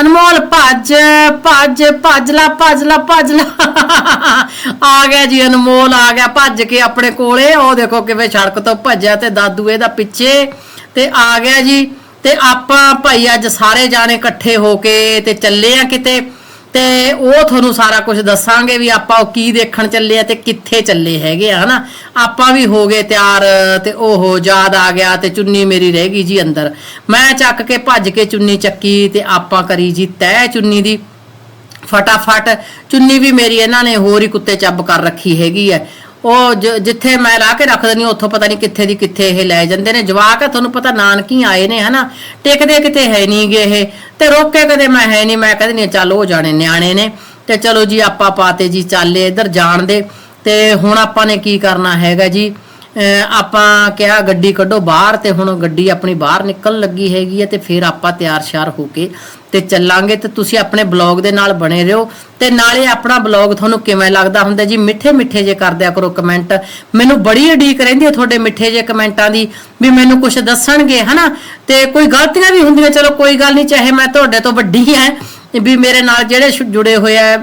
ਅਨਮੋਲ, ਭੱਜ ਭੱਜ, ਭੱਜਲਾ ਭੱਜਲਾ ਭੱਜਲਾ। ਆ ਗਿਆ ਜੀ ਅਨਮੋਲ, ਆ ਗਿਆ ਭੱਜ ਕੇ ਆਪਣੇ ਕੋਲੇ। ਉਹ ਦੇਖੋ ਕਿਵੇਂ ਸੜਕ ਤੋਂ ਭੱਜਿਆ ਤੇ ਦਾਦੂ ਇਹਦਾ ਪਿੱਛੇ। ਤੇ ਆ ਗਿਆ ਜੀ। ਤੇ ਆਪਾਂ ਭਾਈ ਅੱਜ ਸਾਰੇ ਜਾਣੇ ਇਕੱਠੇ ਹੋ ਕੇ ਤੇ ਚੱਲੇ ਆ ਕਿਤੇ। ਤੇ ਉਹ ਤੁਹਾਨੂੰ ਸਾਰਾ ਕੁਝ ਦੱਸਾਂਗੇ ਵੀ ਆਪਾਂ ਉਹ ਕੀ ਦੇਖਣ ਚੱਲੇ ਆ ਤੇ ਕਿੱਥੇ ਚੱਲੇ ਹੈਗੇ ਆ, ਹਨਾ? ਆਪਾਂ ਵੀ ਹੋ ਗਏ ਤਿਆਰ ਤੇ ਉਹ ਯਾਦ ਆ ਗਿਆ ਤੇ ਚੁੰਨੀ ਮੇਰੀ ਰਹਿ ਗਈ ਜੀ ਅੰਦਰ। ਮੈਂ ਚੱਕ ਕੇ ਭੱਜ ਕੇ ਚੁੰਨੀ ਚੱਕੀ ਤੇ ਆਪਾਂ ਕਰੀ ਜੀ ਤੈਅ ਚੁੰਨੀ ਦੀ। ਫਟਾਫਟ ਚੁੰਨੀ ਵੀ ਮੇਰੀ ਇਹਨਾਂ ਨੇ ਹੋਰ ਹੀ ਕੁੱਤੇ ਚੱਬ ਕਰ ਰੱਖੀ ਹੈਗੀ ਹੈ ਉਹ ਜਿੱਥੇ ਮੈਂ ਲਾ ਕੇ ਰੱਖ ਦਿੰਦੀ ਉੱਥੋਂ ਪਤਾ ਨਹੀਂ ਕਿੱਥੇ ਦੀ ਕਿੱਥੇ ਇਹ ਲੈ ਜਾਂਦੇ ਨੇ। ਜਵਾਕ ਹੈ ਤੁਹਾਨੂੰ ਪਤਾ ਨਾਨਕੀ ਆਏ ਨੇ, ਹਨਾ? ਟਿਕਦੇ ਕਿਤੇ ਹੈ ਨਹੀਂ ਗੇ ਇਹ। ਤੇ ਰੋਕੇ ਕਦੇ ਮੈਂ ਹੈ ਨਹੀਂ ਮੈਂ ਕਹਿੰਦੀ ਨਹੀਂ ਚੱਲ ਉਹ ਜਾਣੇ ਨਿਆਣੇ ਨੇ। ਤੇ ਚਲੋ ਜੀ, ਆਪਾਂ ਪਾਤੇ ਜੀ, ਚਾਲੇ ਇੱਧਰ ਜਾਣ ਦੇ। ਤੇ ਹੁਣ ਆਪਾਂ ਨੇ ਕੀ ਕਰਨਾ ਹੈਗਾ ਜੀ? ਅਹ ਆਪਾਂ ਕਿਹਾ ਗੱਡੀ ਕੱਢੋ ਬਾਹਰ ਤੇ ਹੁਣ ਗੱਡੀ ਆਪਣੀ ਬਾਹਰ ਨਿਕਲਣ ਲੱਗੀ ਹੈਗੀ ਹੈ ਤੇ ਫਿਰ ਆਪਾਂ ਤਿਆਰ ਸ਼ਿਆਰ ਹੋ ਕੇ ਤੇ ਚੱਲਾਂਗੇ ਤੇ ਤੁਸੀਂ ਆਪਣੇ ਬਲੌਗ ਦੇ ਨਾਲ ਬਣੇ ਰਹੋ ਤੇ ਨਾਲੇ ਆਪਣਾ ਬਲੌਗ ਤੁਹਾਨੂੰ ਕਿਵੇਂ ਲੱਗਦਾ ਹੁੰਦਾ ਜੀ? ਮਿੱਠੇ ਮਿੱਠੇ ਜੇ ਕਰਦਿਆ ਕਰੋ ਕਮੈਂਟ ਮੈਨੂੰ ਬੜੀ ਉਡੀਕ ਰਹਿੰਦੀ ਹੈ ਤੁਹਾਡੇ ਮਿੱਠੇ ਜੇ ਕਮੈਂਟਾਂ ਦੀ ਵੀ ਮੈਨੂੰ ਕੁਝ ਦੱਸਣਗੇ, ਹਨਾ? ਤੇ ਕੋਈ ਗਲਤੀਆਂ ਵੀ ਹੁੰਦੀਆਂ, ਚਲੋ ਕੋਈ ਗੱਲ ਨਹੀਂ, ਚਾਹੇ ਮੈਂ ਤੁਹਾਡੇ ਤੋਂ ਵੱਡੀ ਹਾਂ, ਵੀ ਮੇਰੇ ਨਾਲ ਜਿਹੜੇ ਜੁੜੇ ਹੋਏ ਆ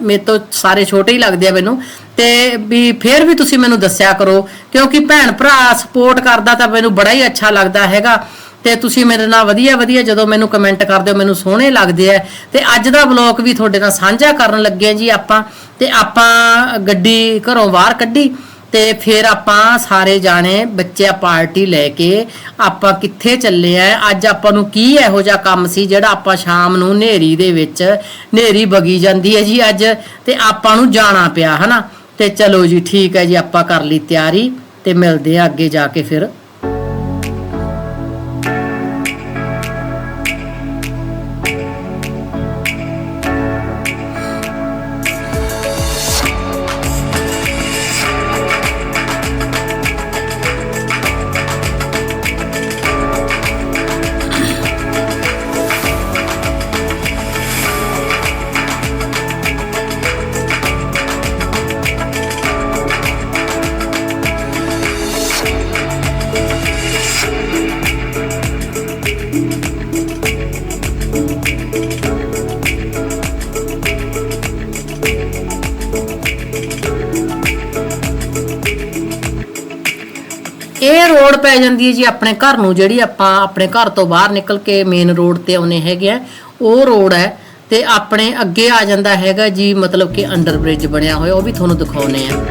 ਮੇਰੇ ਤੋਂ ਸਾਰੇ ਛੋਟੇ ਹੀ ਲੱਗਦੇ ਆ ਮੈਨੂੰ, ਤੇ ਵੀ ਫਿਰ ਵੀ ਤੁਸੀਂ ਮੈਨੂੰ ਦੱਸਿਆ ਕਰੋ, ਕਿਉਂਕਿ ਭੈਣ ਭਰਾ ਸਪੋਰਟ ਕਰਦਾ ਤਾਂ ਮੈਨੂੰ ਬੜਾ ਹੀ ਅੱਛਾ ਲੱਗਦਾ ਹੈਗਾ। ਤੇ ਤੁਸੀਂ ਮੇਰੇ ਨਾਲ ਵਧੀਆ ਵਧੀਆ ਜਦੋਂ ਮੈਨੂੰ ਕਮੈਂਟ ਕਰਦੇ ਹੋ, ਮੈਨੂੰ ਸੋਹਣੇ ਲੱਗਦੇ ਆ। ਤੇ ਅੱਜ ਦਾ ਵਲੌਗ ਵੀ ਤੁਹਾਡੇ ਨਾਲ ਸਾਂਝਾ ਕਰਨ ਲੱਗੇ ਜੀ ਆਪਾਂ। ਤੇ ਆਪਾਂ ਗੱਡੀ ਘਰੋਂ ਬਾਹਰ ਕੱਢੀ ਤੇ ਫਿਰ ਆਪਾਂ ਸਾਰੇ ਜਾਣੇ ਬੱਚਿਆਂ ਪਾਰਟੀ ਲੈ ਕੇ ਆਪਾਂ ਕਿੱਥੇ ਚੱਲੇ ਆ। ਅੱਜ ਆਪਾਂ ਨੂੰ ਕੀ ਇਹੋ ਜਿਹਾ ਕੰਮ ਸੀ ਜਿਹੜਾ ਆਪਾਂ ਸ਼ਾਮ ਨੂੰ ਹਨੇਰੀ ਦੇ ਵਿੱਚ ਹਨੇਰੀ ਬਗੀ ਜਾਂਦੀ ਹੈ ਜੀ ਅੱਜ ਤੇ ਆਪਾਂ ਨੂੰ ਜਾਣਾ ਪਿਆ, ਹਨਾ? ਤੇ ਚਲੋ ਜੀ, ਠੀਕ ਹੈ ਜੀ, ਆਪਾਂ ਕਰ ਲਈ ਤਿਆਰੀ ਤੇ ਮਿਲਦੇ ਆ ਅੱਗੇ ਜਾ ਕੇ ਫਿਰ। ਜਾਂਦੀ ਹੈ ਜੀ ਆਪਣੇ ਘਰ ਨੂੰ, ਜਿਹੜੀ ਆਪਾਂ ਆਪਣੇ ਘਰ ਤੋਂ ਬਾਹਰ ਨਿਕਲ ਕੇ ਮੇਨ ਰੋਡ ਤੇ ਆਉਨੇ ਹੈਗੇ ਆ, ਉਹ ਰੋਡ ਹੈ ਤੇ ਆਪਣੇ ਅੱਗੇ ਆ ਜਾਂਦਾ ਹੈਗਾ ਜੀ, ਮਤਲਬ ਕਿ ਅੰਡਰ ਬ੍ਰਿਜ ਬਣਿਆ ਹੋਇਆ, ਉਹ ਵੀ ਤੁਹਾਨੂੰ ਦਿਖਾਉਨੇ ਆ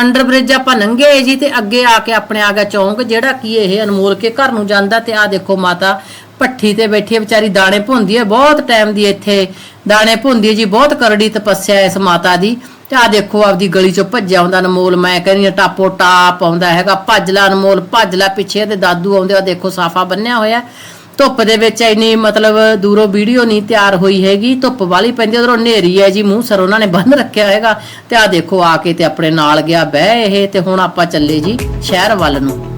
ਅੰਡਰ ਬ੍ਰਿਜ ਆਪਾਂ ਲੰਘੇ ਜੀ ਤੇ ਅੱਗੇ ਆ ਕੇ ਆਪਣੇ ਆ ਗਿਆ ਚੌਂਕ, ਜਿਹੜਾ ਕੀ ਇਹ ਅਨਮੋਲ ਕੇ ਘਰ ਨੂੰ ਜਾਂਦਾ ਤੇ ਆ ਦੇਖੋ ਮਾਤਾ ਪੱਠੀ ਤੇ ਬੈਠੀ ਹੈ, ਵਿਚਾਰੀ ਦਾਣੇ ਭੁੰਦੀ ਹੈ, ਬਹੁਤ ਟਾਈਮ ਦੀ ਇੱਥੇ ਦਾਣੇ ਭੁੰਦੀ ਹੈ ਜੀ, ਬਹੁਤ ਕਰੜੀ ਤਪੱਸਿਆ ਇਸ ਮਾਤਾ ਦੀ। ਤੇ ਆ ਦੇਖੋ ਆਪਦੀ ਗਲੀ ਚੋਂ ਭੱਜਿਆ ਆਉਂਦਾ ਅਨਮੋਲ, ਮੈਂ ਕਹਿੰਦੀ ਹਾਂ ਟਾਪੋ ਟਾਪ ਆਉਂਦਾ ਹੈਗਾ, ਭੱਜ ਲੈ ਅਨਮੋਲ, ਭੱਜ ਲੈ ਪਿੱਛੇ ਤੇ ਦਾਦੂ ਆਉਂਦੇ ਆ ਦੇਖੋ ਸਾਫਾ ਬੰਨਿਆ ਹੋਇਆ। ਧੁੱਪ ਦੇ ਵਿੱਚ ਇੰਨੀ ਮਤਲਬ ਦੂਰੋਂ ਵੀਡੀਓ ਨਹੀਂ ਤਿਆਰ ਹੋਈ ਹੈਗੀ, ਧੁੱਪ ਵਾਲੀ ਪੈਂਦੀ ਉਧਰੋਂ ਹਨੇਰੀ ਹੈ ਜੀ, ਮੂੰਹ ਸਰ ਉਹਨਾਂ ਨੇ ਬੰਨ ਰੱਖਿਆ ਹੈਗਾ ਤੇ ਆ ਦੇਖੋ ਆ ਕੇ ਤੇ ਆਪਣੇ ਨਾਲ ਗਿਆ ਬਹਿ ਇਹ ਤੇ ਹੁਣ ਆਪਾਂ ਚੱਲੇ ਜੀ ਸ਼ਹਿਰ ਵੱਲ ਨੂੰ।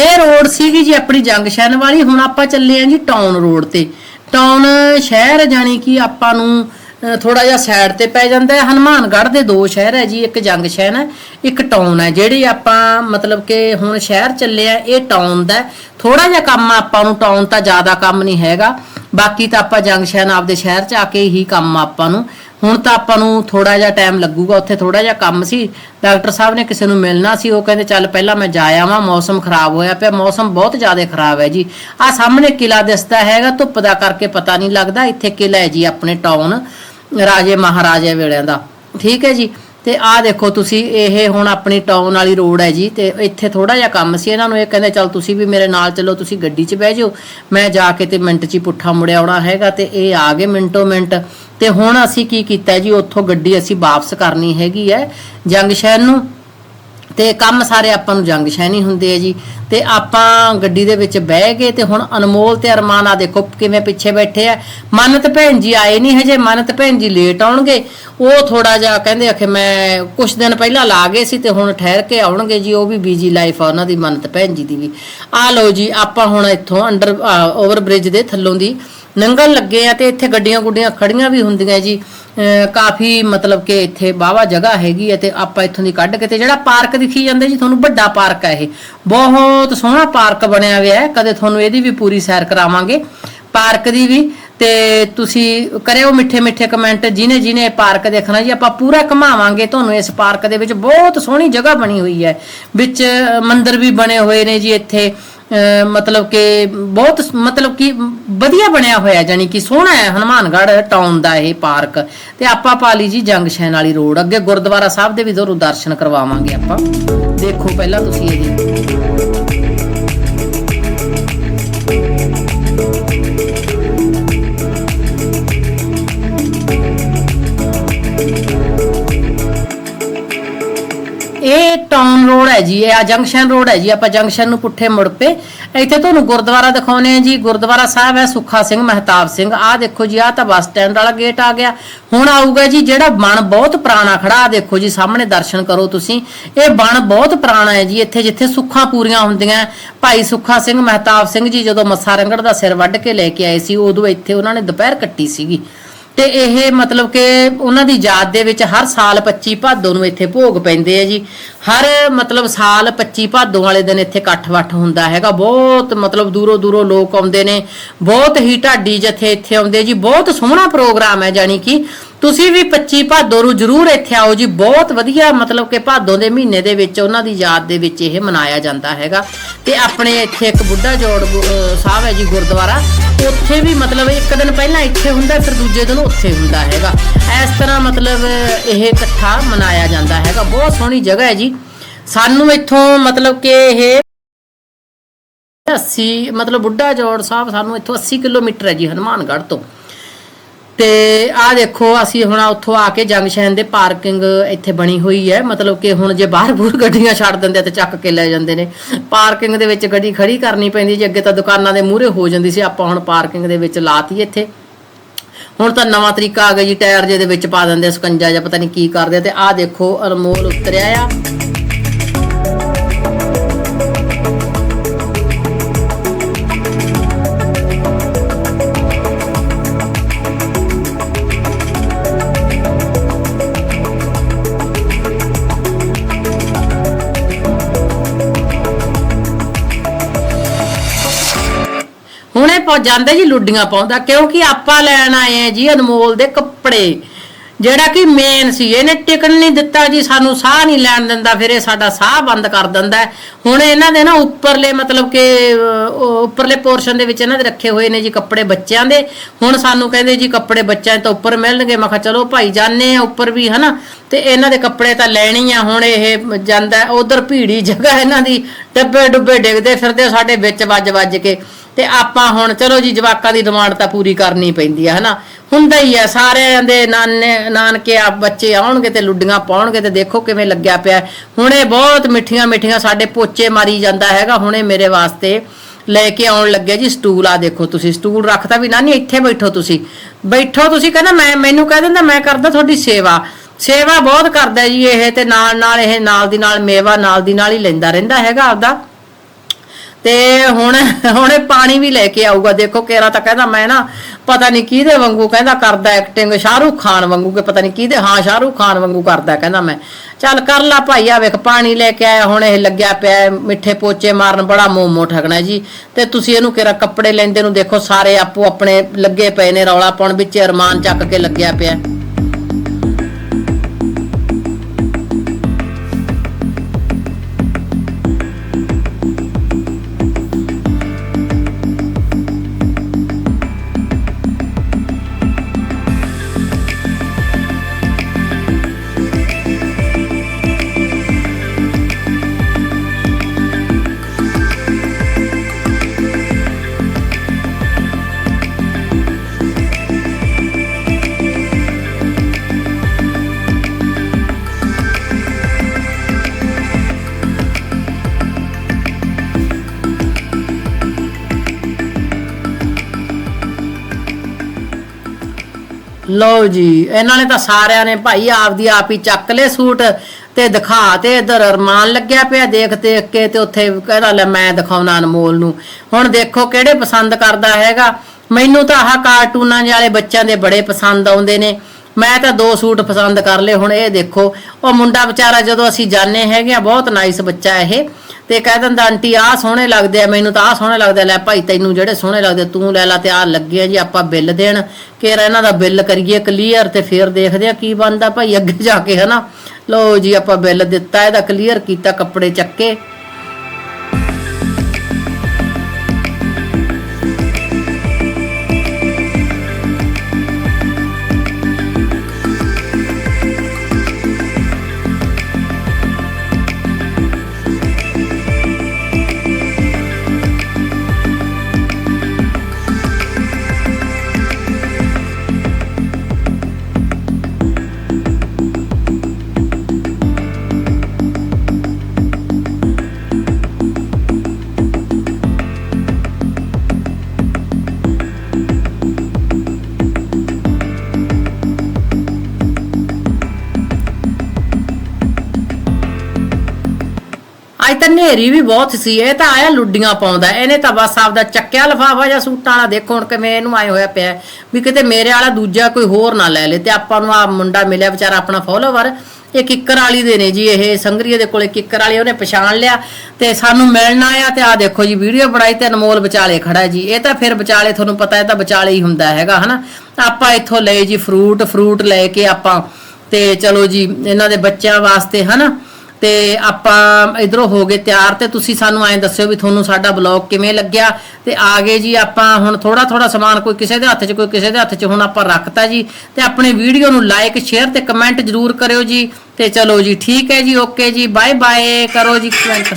ਇਹ ਰੋਡ ਸੀਗੀ ਜੀ ਆਪਣੀ ਜੰਗਸ਼ਨ ਵਾਲੀ, ਹੁਣ ਆਪਾਂ ਚੱਲੇ ਆਂ ਜੀ ਟਾਊਨ ਰੋਡ ਤੇ। ਟਾਊਨ ਸ਼ਹਿਰ ਜਾਣੀ ਕਿ ਆਪਾਂ ਨੂੰ ਥੋੜਾ ਜਿਹਾ ਸਾਈਡ ਤੇ ਪੈ ਜਾਂਦਾ ਹੈ। ਹਨੂਮਾਨਗੜ੍ਹ ਦੇ ਦੋ ਸ਼ਹਿਰ ਹੈ ਜੀ, ਇੱਕ ਜੰਗ ਜੰਗਸ਼ਨ ਹੈ, ਇੱਕ ਟਾਊਨ ਹੈ। ਜਿਹੜੀ ਆਪਾਂ, ਮਤਲਬ ਕਿ ਹੁਣ ਸ਼ਹਿਰ ਚੱਲੇ ਆ, ਇਹ ਟਾਊਨ ਦਾ ਥੋੜਾ ਜਿਹਾ ਕੰਮ ਆਪਾਂ ਨੂੰ ਟਾਊਨ ਤਾਂ ਜ਼ਿਆਦਾ ਕੰਮ ਨਹੀਂ ਹੈਗਾ। ਬਾਕੀ ਤਾਂ ਆਪਾਂ ਜੰਗ ਜੰਗਸ਼ਨ ਆਪਦੇ ਸ਼ਹਿਰ ਚ ਆ ਕੇ ਹੀ ਕੰਮ ਆਪਾਂ ਨੂੰ। ਹੁਣ ਤਾਂ ਆਪਾਂ ਨੂੰ ਥੋੜਾ ਜਿਹਾ ਟਾਈਮ ਲੱਗੂਗਾ, ਉੱਥੇ ਥੋੜਾ ਜਿਹਾ ਕੰਮ ਸੀ। ਡਾਕਟਰ ਸਾਹਿਬ ਨੇ ਕਿਸੇ ਨੂੰ ਮਿਲਣਾ ਸੀ, ਉਹ ਕਹਿੰਦੇ, ਚੱਲ ਪਹਿਲਾਂ ਮੈਂ ਜਾ ਆਵਾਂ, ਮੌਸਮ ਖਰਾਬ ਹੋਇਆ ਪਿਆ, ਮੌਸਮ ਬਹੁਤ ਜ਼ਿਆਦਾ ਖਰਾਬ ਹੈ ਜੀ। ਆ ਸਾਹਮਣੇ ਕਿਲਾ ਦਿਸਦਾ ਹੈਗਾ, ਧੁੱਪ ਦਾ ਕਰਕੇ ਪਤਾ ਨਹੀਂ ਲੱਗਦਾ, ਇੱਥੇ ਕਿਲਾ ਹੈ ਜੀ ਆਪਣੇ ਟਾਊਨ ਰਾਜੇ ਮਹਾਰਾਜੇ ਵੇਲਿਆਂ ਦਾ। ਠੀਕ ਹੈ ਜੀ? ਤੇ ਆਹ ਦੇਖੋ ਤੁਸੀਂ, ਇਹ ਹੁਣ ਆਪਣੀ ਟਾਊਨ ਵਾਲੀ ਰੋਡ ਹੈ ਜੀ, ਤੇ ਇੱਥੇ ਥੋੜਾ ਜਿਹਾ ਕੰਮ ਸੀ ਇਹਨਾਂ ਨੂੰ, ਇਹ ਕਹਿੰਦੇ, ਚਲ ਤੁਸੀਂ ਵੀ ਮੇਰੇ ਨਾਲ ਚੱਲੋ, ਤੁਸੀਂ ਗੱਡੀ 'ਚ ਬਹਿ ਜਾਓ। ਮੈਂ ਜਾ ਕੇ ਤੇ ਮਿੰਟ 'ਚ ਹੀ ਪੁੱਠਾ ਮੁੜਿਆ ਆਉਣਾ ਹੈਗਾ ਤੇ ਇਹ ਆ ਗਏ ਮਿੰਟੋ ਮਿੰਟ ਤੇ ਹੁਣ ਅਸੀਂ ਕੀ ਕੀਤਾ ਜੀ? ਉੱਥੋਂ ਗੱਡੀ ਅਸੀਂ ਵਾਪਸ ਕਰਨੀ ਹੈਗੀ ਹੈ ਜੰਗ ਜੰਗਸ਼ਹਿਰ ਨੂੰ। ਤੇ ਕੰਮ ਸਾਰੇ ਆਪਾਂ ਨੂੰ ਜੰਗ ਸ਼ੈਨੀ ਹੁੰਦੇ ਆ ਜੀ। ਤੇ ਆਪਾਂ ਗੱਡੀ ਦੇ ਵਿੱਚ ਬਹਿ ਗਏ ਤੇ ਹੁਣ ਅਨਮੋਲ ਤੇ ਅਰਮਾਨ ਆ ਦੇਖੋ ਕਿਵੇਂ ਪਿੱਛੇ ਬੈਠੇ ਆ। ਮਨਤ ਭੈਣ ਜੀ ਆਏ ਨਹੀਂ ਹਜੇ, ਮਨਤ ਭੈਣ ਜੀ ਲੇਟ ਆਉਣਗੇ। ਉਹ ਥੋੜਾ ਜਿਹਾ ਕਹਿੰਦੇ ਆਖੇ, ਮੈਂ ਕੁਝ ਦਿਨ ਪਹਿਲਾਂ ਲਾ ਗਏ ਸੀ ਤੇ ਹੁਣ ਠਹਿਰ ਕੇ ਆਉਣਗੇ ਜੀ। ਉਹ ਵੀ ਬੀਜੀ ਲਾਈਫ ਆ ਉਹਨਾਂ ਦੀ, ਮਨਤ ਭੈਣ ਜੀ ਦੀ ਵੀ। ਆ ਲਓ ਜੀ, ਆਪਾਂ ਹੁਣ ਇੱਥੋਂ ਅੰਡਰ ਓਵਰ ਬ੍ਰਿਜ ਦੇ ਥੱਲੋਂ ਦੀ ਨੰਗਲ ਲੱਗੇ ਆ ਤੇ ਇੱਥੇ ਗੱਡੀਆਂ ਗੁੱਡੀਆਂ ਖੜੀਆਂ ਵੀ ਹੁੰਦੀਆਂ ਜੀ। ਕਾਫੀ ਮਤਲਬ ਕਿ ਇੱਥੇ ਬਾਵਾ ਜਗ੍ਹਾ ਹੈਗੀ ਹੈ ਤੇ ਆਪਾਂ ਇੱਥੋਂ ਦੀ ਕੱਢ ਕੇ ਤੇ ਜਿਹੜਾ ਪਾਰਕ ਦਿਖੀ ਜਾਂਦਾ ਜੀ, ਤੁਹਾਨੂੰ ਵੱਡਾ ਪਾਰਕ ਹੈ ਇਹ। ਬਹੁਤ ਸੋਹਣਾ ਪਾਰਕ ਬਣਿਆ ਹੋਇਆ ਹੈ, ਕਦੇ ਤੁਹਾਨੂੰ ਇਹਦੀ ਵੀ ਪੂਰੀ ਸੈਰ ਕਰਾਵਾਂਗੇ। ਪਾਰਕ ਦੀ ਵੀ ਤੇ ਤੁਸੀਂ ਕਰਿਓ ਮਿੱਠੇ ਮਿੱਠੇ ਕਮੈਂਟ ਜਿਨੇ ਜਿਨੇ ਪਾਰਕ ਦੇਖਣਾ ਜੀ, ਆਪਾਂ ਪੂਰਾ ਘੁਮਾਵਾਂਗੇ ਤੁਹਾਨੂੰ ਇਸ ਪਾਰਕ ਦੇ ਵਿੱਚ। ਬਹੁਤ ਸੋਹਣੀ ਜਗ੍ਹਾ ਬਣੀ ਹੋਈ ਹੈ, ਵਿੱਚ ਮੰਦਿਰ ਵੀ ਬਣੇ ਹੋਏ ਨੇ ਜੀ ਇੱਥੇ। ਮਤਲਬ ਕਿ ਬਹੁਤ ਮਤਲਬ ਕਿ ਵਧੀਆ ਬਣਿਆ ਹੋਇਆ ਜਾਨੀ ਕਿ ਸੋਹਣਾ ਹੈ, ਹਨੂਮਾਨਗੜ੍ਹ ਟਾਊਨ ਦਾ ਇਹ ਪਾਰਕ। ਤੇ ਆਪਾਂ ਪਾ ਲਈ ਜੀ ਜੰਗ ਜੰਗਸ਼ਨ ਵਾਲੀ ਰੋਡ ਅੱਗੇ ਗੁਰਦੁਆਰਾ ਸਾਹਿਬ ਦੇ ਵੀ ਜ਼ਰੂਰ ਦਰਸ਼ਨ ਕਰਵਾਵਾਂਗੇ ਆਪਾਂ। ਦੇਖੋ ਪਹਿਲਾਂ ਤੁਸੀਂ ਇਹਦੀ। ਇਹ ਟਾਊਨ ਰੋਡ ਹੈ ਜੀ, ਇਹ ਆ ਜੰਕਸ਼ਨ ਰੋਡ ਹੈ ਜੀ, ਆਪਾਂ ਜੰਕਸ਼ਨ ਨੂੰ ਪੁੱਠੇ ਮੁੜ ਪਏ ਇੱਥੇ ਤੁਹਾਨੂੰ ਗੁਰਦੁਆਰਾ ਦਿਖਾਉਨੇ ਆ ਜੀ, ਗੁਰਦੁਆਰਾ ਸਾਹਿਬ ਹੈ ਸੁੱਖਾ ਸਿੰਘ ਮਹਿਤਾਬ ਸਿੰਘ, ਆਹ ਦੇਖੋ ਜੀ, ਆਹ ਤਾਂ ਬੱਸ ਸਟੈਂਡ ਵਾਲਾ ਗੇਟ ਆ ਗਿਆ। ਹੁਣ ਆਊਗਾ ਜੀ, ਜਿਹੜਾ ਬਣ ਬਹੁਤ ਪੁਰਾਣਾ ਖੜਾ, ਆਹ ਦੇਖੋ ਜੀ, ਸਾਹਮਣੇ ਦਰਸ਼ਨ ਕਰੋ ਤੁਸੀਂ। ਇਹ ਬਣ ਬਹੁਤ ਪੁਰਾਣਾ ਹੈ ਜੀ, ਇੱਥੇ ਜਿੱਥੇ ਸੁੱਖਾਂ ਪੂਰੀਆਂ ਹੁੰਦੀਆਂ, ਭਾਈ ਸੁੱਖਾ ਸਿੰਘ ਮਹਿਤਾਬ ਸਿੰਘ ਜੀ ਜਦੋਂ ਮੱਸਾ ਰੰਗੜ ਦਾ ਸਿਰ ਵੱਢ ਕੇ ਲੈ ਕੇ ਆਏ ਸੀ, ਉਦੋਂ ਇੱਥੇ ਉਹਨਾਂ ਨੇ ਦੁਪਹਿਰ ਕੱਟੀ ਸੀਗੀ। ਤੇ ਇਹ ਮਤਲਬ ਕਿ ਉਹਨਾਂ ਦੀ ਯਾਦ ਦੇ ਵਿੱਚ ਹਰ ਸਾਲ 25 ਭਾਦੋਂ ਨੂੰ ਇੱਥੇ ਭੋਗ ਪੈਂਦੇ ਆ ਜੀ। ਹਰ ਮਤਲਬ ਸਾਲ 25 ਭਾਦੋਂ ਵਾਲੇ ਦਿਨ ਇੱਥੇ ਇਕੱਠ ਵੱਠ ਹੁੰਦਾ ਹੈਗਾ। ਬਹੁਤ ਮਤਲਬ ਦੂਰੋਂ ਦੂਰੋਂ ਲੋਕ ਆਉਂਦੇ ਨੇ। ਬਹੁਤ ਹੀ ਢਾਡੀ ਜਥੇ ਇੱਥੇ ਆਉਂਦੇ ਜੀ। ਬਹੁਤ ਸੋਹਣਾ ਪ੍ਰੋਗਰਾਮ ਹੈ ਜਾਨੀ ਕਿ ਤੁਸੀਂ ਵੀ 25 ਭਾਦੋਂ ਨੂੰ ਜਰੂਰ ਇੱਥੇ ਆਓ ਜੀ। ਬਹੁਤ ਵਧੀਆ ਮਤਲਬ ਕਿ ਭਾਦੋਂ ਦੇ ਮਹੀਨੇ ਦੇ ਵਿੱਚ ਉਹਨਾਂ ਦੀ ਯਾਦ ਦੇ ਵਿੱਚ ਇਹ ਮਨਾਇਆ ਜਾਂਦਾ ਹੈਗਾ। ਤੇ ਆਪਣੇ ਇੱਥੇ ਇੱਕ ਬੁੱਢਾ ਜੋੜ ਸਾਹਿਬ ਹੈ ਜੀ ਗੁਰਦੁਆਰਾ ਉੱਥੇ ਵੀ ਮਤਲਬ ਇੱਕ ਦਿਨ ਪਹਿਲਾਂ ਇੱਥੇ ਹੁੰਦਾ, ਫਿਰ ਦੂਜੇ ਦਿਨ ਉੱਥੇ ਹੁੰਦਾ ਹੈਗਾ। ਇਸ ਤਰ੍ਹਾਂ ਮਤਲਬ ਇਹ ਇਕੱਠਾ ਮਨਾਇਆ ਜਾਂਦਾ ਹੈਗਾ। ਬਹੁਤ ਸੋਹਣੀ ਜਗ੍ਹਾ ਹੈ ਜੀ। ਸਾਨੂੰ ਇੱਥੋਂ ਮਤਲਬ ਕਿ ਇਹ 80 ਮਤਲਬ ਬੁੱਢਾ ਜੋੜ ਸਾਹਿਬ ਸਾਨੂੰ ਇੱਥੋਂ 80 ਕਿਲੋਮੀਟਰ ਹੈ ਜੀ ਹਨੂਮਾਨਗੜ੍ਹ ਤੋਂ। ਤੇ ਆਹ ਦੇਖੋ, ਅਸੀਂ ਹੁਣ ਉੱਥੋਂ ਆ ਕੇ ਜੰਗ ਜੰਗਸ਼ਨ ਦੇ ਪਾਰਕਿੰਗ ਇੱਥੇ ਬਣੀ ਹੋਈ ਹੈ। ਮਤਲਬ ਕਿ ਹੁਣ ਜੇ ਬਾਹਰ ਬੂਰ ਗੱਡੀਆਂ ਛੱਡ ਦਿੰਦੇ ਆ ਤੇ ਚੱਕ ਕੇ ਲੈ ਜਾਂਦੇ ਨੇ। ਪਾਰਕਿੰਗ ਦੇ ਵਿੱਚ ਗੱਡੀ ਖੜੀ ਕਰਨੀ ਪੈਂਦੀ ਜੇ ਅੱਗੇ ਤਾਂ ਦੁਕਾਨਾਂ ਦੇ ਮੂਹਰੇ ਹੋ ਜਾਂਦੀ ਸੀ। ਆਪਾਂ ਹੁਣ ਪਾਰਕਿੰਗ ਦੇ ਵਿੱਚ ਲਾਤੀ ਇੱਥੇ। ਹੁਣ ਤਾਂ ਨਵਾਂ ਤਰੀਕਾ ਆ ਗਿਆ ਜੀ, ਟਾਇਰ ਜਿਹਦੇ ਵਿੱਚ ਪਾ ਦਿੰਦੇ ਸਕੰਜਾ ਜਾਂ ਪਤਾ ਨਹੀਂ ਕੀ ਕਰਦੇ ਆ। ਤੇ ਆਹ ਦੇਖੋ, ਅਨਮੋਲ ਉਤਰਿਆ ਆ। ਜਾਂਦਾ ਜੀ ਲੁੱਡੀਆਂ ਪਾਉਂਦਾ, ਕਿਉਂਕਿ ਆਪਾਂ ਲੈਣ ਆਏ ਆ ਜੀ ਅਨਮੋਲ ਦੇ ਕੱਪੜੇ। ਜਿਹੜਾ ਕਿ ਮੇਨ ਸੀ, ਇਹਨੇ ਟਿਕਣ ਨਹੀਂ ਦਿੱਤਾ ਜੀ, ਸਾਨੂੰ ਸਾਹ ਨਹੀਂ ਲੈਣ ਦਿੰਦਾ, ਫਿਰ ਇਹ ਸਾਡਾ ਸਾਹ ਬੰਦ ਕਰ ਦਿੰਦਾ ਹੁਣ ਇਹਨਾਂ ਦੇ ਨਾ ਉੱਪਰਲੇ, ਮਤਲਬ ਕਿ ਉੱਪਰਲੇ ਪੋਰਸ਼ਨ ਦੇ ਵਿੱਚ ਇਹਨਾਂ ਦੇ ਰੱਖੇ ਹੋਏ ਨੇ ਜੀ ਕੱਪੜੇ ਬੱਚਿਆਂ ਦੇ। ਹੁਣ ਸਾਨੂੰ ਕਹਿੰਦੇ ਜੀ ਕੱਪੜੇ ਬੱਚਿਆਂ ਤੋਂ ਉੱਪਰ ਮਿਲਣਗੇ। ਮੈਂ ਕਿਹਾ, ਚਲੋ ਭਾਈ ਜਾਣੇ ਆ ਉੱਪਰ ਵੀ, ਹਨਾ? ਤੇ ਇਹਨਾਂ ਦੇ ਕੱਪੜੇ ਤਾਂ ਲੈਣੀ ਆ, ਹੁਣ ਇਹ ਜਾਂਦਾ ਉਧਰ ਭੀੜੀ ਜਗ੍ਹਾ ਇਹਨਾਂ ਦੀ ਡੱਬੇ ਡੁੱਬੇ ਡਿੱਗਦੇ ਫਿਰਦੇ ਸਾਡੇ ਵਿੱਚ ਵੱਜ ਵੱਜ ਕੇ। ਤੇ ਆਪਾਂ ਹੁਣ, ਚਲੋ ਜੀ, ਜਵਾਕਾਂ ਦੀ ਡਿਮਾਂਡ ਤਾਂ ਪੂਰੀ ਕਰਨੀ ਪੈਂਦੀ ਆ, ਹਨਾ? ਹੁੰਦਾ ਹੀ ਆ, ਸਾਰਿਆਂ ਦੇ ਨਾਨੇ, ਨਾਨਕੇ ਆ, ਬੱਚੇ ਆਉਣਗੇ ਤੇ ਲੁੱਡੀਆਂ ਪਾਉਣਗੇ ਤੇ ਦੇਖੋ ਕਿਵੇਂ ਲੱਗਿਆ ਪਿਆ ਹੁਣੇ ਬਹੁਤ ਮਿੱਠੀਆਂ ਮਿੱਠੀਆਂ ਸਾਡੇ ਪੋਚੇ ਮਾਰੀ ਜਾਂਦਾ ਹੈਗਾ, ਹੁਣੇ ਮੇਰੇ ਵਾਸਤੇ ਲੈ ਕੇ ਆਉਣ ਲੱਗਿਆ ਜੀ ਸਟੂਲ ਆ ਦੇਖੋ ਤੁਸੀਂ, ਸਟੂਲ ਰੱਖਦਾ ਵੀ ਨਾਨੀ, ਇੱਥੇ ਬੈਠੋ ਤੁਸੀਂ। ਬੈਠੋ ਤੁਸੀਂ, ਕਹਿੰਦਾ ਮੈਂ, ਮੈਨੂੰ ਕਹਿ ਦਿੰਦਾ, ਮੈਂ ਕਰਦਾ ਤੁਹਾਡੀ ਸੇਵਾ। ਸੇਵਾ ਬਹੁਤ ਕਰਦਾ ਜੀ ਇਹ ਤੇ ਨਾਲ ਨਾਲ ਇਹ ਨਾਲ ਦੀ ਨਾਲ ਮੇਵਾ ਨਾਲ ਦੀ ਨਾਲ ਹੀ ਲੈਂਦਾ ਰਹਿੰਦਾ ਹੈਗਾ ਆਪਦਾ। ਤੇ ਹੁਣ, ਹੁਣੇ ਪਾਣੀ ਵੀ ਲੈ ਕੇ ਆਊਗਾ। ਦੇਖੋ ਕੇਰਾ ਤਾਂ ਕਹਿੰਦਾ ਮੈਂ ਨਾ, ਪਤਾ ਨਹੀਂ ਕਿਹਦੇ ਵਾਂਗੂ ਕਹਿੰਦਾ ਕਰਦਾ ਐਕਟਿੰਗ ਸ਼ਾਹਰੂਖ ਖਾਨ ਵਾਂਗੂ ਕਿ ਪਤਾ ਨਹੀਂ ਕਿਹਦੇ, ਹਾਂ, ਸ਼ਾਹਰੂਖ ਖਾਨ ਵਾਂਗੂ ਕਰਦਾ ਕਹਿੰਦਾ ਮੈਂ। ਚੱਲ ਕਰ ਲਾ ਭਾਈ ਆ ਵੇਖ, ਪਾਣੀ ਲੈ ਕੇ ਆਇਆ, ਹੁਣ ਇਹ ਲੱਗਿਆ ਪਿਆ ਮਿੱਠੇ ਪੋਚੇ ਮਾਰਨ ਬੜਾ ਮੋਮੋ ਠਗਣਾ ਜੀ। ਤੇ ਤੁਸੀਂ ਇਹਨੂੰ ਕਿਹੜਾ ਕੱਪੜੇ ਲੈਂਦੇ ਨੂੰ ਦੇਖੋ, ਸਾਰੇ ਆਪੋ ਆਪਣੇ ਲੱਗੇ ਪਏ ਨੇ ਰੌਲਾ ਪਾਉਣ ਵਿੱਚ, ਅਰਮਾਨ ਚੱਕ ਕੇ ਲੱਗਿਆ ਪਿਆ। ਲਓ ਜੀ, ਇਹਨਾਂ ਨੇ ਤਾਂ ਸਾਰਿਆਂ ਨੇ ਭਾਈ ਆਪਦੀ ਆਪ ਹੀ ਚੱਕ ਲਏ ਸੂਟ ਤੇ ਦਿਖਾ ਤੇ ਇਧਰ ਅਰਮਾਨ ਲੱਗਿਆ ਪਿਆ ਦੇਖ ਦੇਖ ਕੇ ਤੇ ਉੱਥੇ ਕਹਿੰਦਾ ਲੈ ਮੈਂ ਦਿਖਾਉਣਾ ਅਨਮੋਲ ਨੂੰ। ਹੁਣ ਦੇਖੋ ਕਿਹੜੇ ਪਸੰਦ ਕਰਦਾ ਹੈਗਾ। ਮੈਨੂੰ ਤਾਂ ਆਹ ਕਾਰਟੂਨਾਂ ਜਿਹੇ ਵਾਲੇ ਬੱਚਿਆਂ ਦੇ ਬੜੇ ਪਸੰਦ ਆਉਂਦੇ ਨੇ। ਮੈਂ ਤਾਂ ਦੋ ਸੂਟ ਪਸੰਦ ਕਰ ਲਏ, ਹੁਣ ਇਹ ਦੇਖੋ। ਉਹ ਮੁੰਡਾ ਵਿਚਾਰਾ ਜਦੋਂ ਅਸੀਂ ਜਾਣੇ ਹੈਗੇ ਆ, ਬਹੁਤ ਨਾਈਸ ਬੱਚਾ ਇਹ। ਤੇ ਕਹਿ ਦਿੰਦਾ, ਆਂਟੀ, ਆਹ ਸੋਹਣੇ ਲੱਗਦੇ ਆ, ਮੈਨੂੰ ਤਾਂ ਆਹ ਸੋਹਣੇ ਲੱਗਦੇ ਲੈ ਭਾਈ, ਤੈਨੂੰ ਜਿਹੜੇ ਸੋਹਣੇ ਲੱਗਦੇ ਤੂੰ ਲੈ ਲਾ ਤੇ ਆਹ ਲੱਗੇ ਆ ਜੀ, ਆਪਾਂ ਬਿੱਲ ਦੇਣ। ਕਿਹੜਾ ਇਹਨਾਂ ਦਾ ਬਿੱਲ ਕਰੀਏ ਕਲੀਅਰ ਤੇ ਫਿਰ ਦੇਖਦੇ ਆ ਕੀ ਬਣਦਾ ਭਾਈ ਅੱਗੇ ਜਾ ਕੇ, ਹਨਾ? ਲਓ ਜੀ, ਆਪਾਂ ਬਿੱਲ ਦਿੱਤਾ, ਇਹਦਾ ਕਲੀਅਰ ਕੀਤਾ, ਕੱਪੜੇ ਚੱਕੇ। ਅੱਜ ਤਾਂ ਨੇਰੀ ਵੀ ਬਹੁਤ ਸੀ, ਇਹ ਤਾਂ ਆਇਆ ਲੁੱਡੀਆਂ ਪਾਉਂਦਾ, ਇਹਨੇ ਤਾਂ ਬਸ ਆਪਦਾ ਚੱਕਿਆ ਲਫਾਫਾ ਜਾਂ ਸੂਟਾਂ ਵਾਲਾ, ਦੇਖੋ ਹੁਣ ਕਿਵੇਂ ਇਹਨੂੰ ਆਏ ਹੋਇਆ ਪਿਆ ਵੀ ਕਿਤੇ ਮੇਰੇ ਵਾਲਾ ਦੂਜਾ ਕੋਈ ਹੋਰ ਨਾ ਲੈ ਲੇ, ਤੇ ਆਪਾਂ ਨੂੰ ਆ ਮੁੰਡਾ ਮਿਲਿਆ ਵਿਚਾਰਾ ਆਪਣਾ ਫੋਲੋਵਰ ਇਹ ਕਿੱਕਰ ਵਾਲੀ ਦੇ ਨੇ ਜੀ, ਇਹ ਸੰਗਰੀਏ ਦੇ ਕੋਲੇ ਕਿੱਕਰ ਵਾਲੀ, ਉਹਨੇ ਪਛਾਣ ਲਿਆ, ਤੇ ਸਾਨੂੰ ਮਿਲਣ ਆਇਆ, ਤੇ ਆ ਦੇਖੋ ਜੀ, ਵੀਡੀਓ ਬਣਾਈ ਤੇ ਅਨਮੋਲ ਵਿਚਾਲੇ ਖੜਾ ਜੀ, ਇਹ ਤਾਂ ਫਿਰ ਵਿਚਾਲੇ ਤੁਹਾਨੂੰ ਪਤਾ ਹੈ ਤਾਂ ਵਿਚਾਲੇ ਹੀ ਹੁੰਦਾ ਹੈਗਾ, ਹਨਾ? ਆਪਾਂ ਇੱਥੋਂ ਲਏ ਜੀ ਫਰੂਟ ਫਰੂਟ ਲੈ ਕੇ ਆਪਾਂ, ਤੇ ਚਲੋ ਜੀ, ਇਹਨਾਂ ਦੇ ਬੱਚਿਆਂ ਵਾਸਤੇ, ਹਨਾ? ਤੇ ਆਪਾਂ ਇਧਰੋਂ ਹੋ ਗਏ ਤਿਆਰ ਤੇ ਤੁਸੀਂ ਸਾਨੂੰ ਐਂ ਦੱਸਿਓ ਵੀ ਤੁਹਾਨੂੰ ਸਾਡਾ ਬਲੌਗ ਕਿਵੇਂ ਲੱਗਿਆ। ਤੇ ਆ ਗਏ ਜੀ ਆਪਾਂ ਹੁਣ ਥੋੜਾ ਥੋੜਾ ਸਮਾਨ ਕੋਈ ਕਿਸੇ ਦੇ ਹੱਥ 'ਚ, ਕੋਈ ਕਿਸੇ ਦੇ ਹੱਥ 'ਚ ਹੁਣ ਆਪਾਂ ਰੱਖਤਾ ਜੀ। ਤੇ ਆਪਣੇ ਵੀਡੀਓ ਨੂੰ ਲਾਈਕ ਸ਼ੇਅਰ ਤੇ ਕਮੈਂਟ ਜਰੂਰ ਕਰਿਓ ਜੀ। ਤੇ ਚਲੋ ਜੀ, ਠੀਕ ਹੈ ਜੀ ਓਕੇ ਜੀ ਬਾਏ ਬਾਏ ਕਰੋ ਜੀ ਕਮੈਂਟ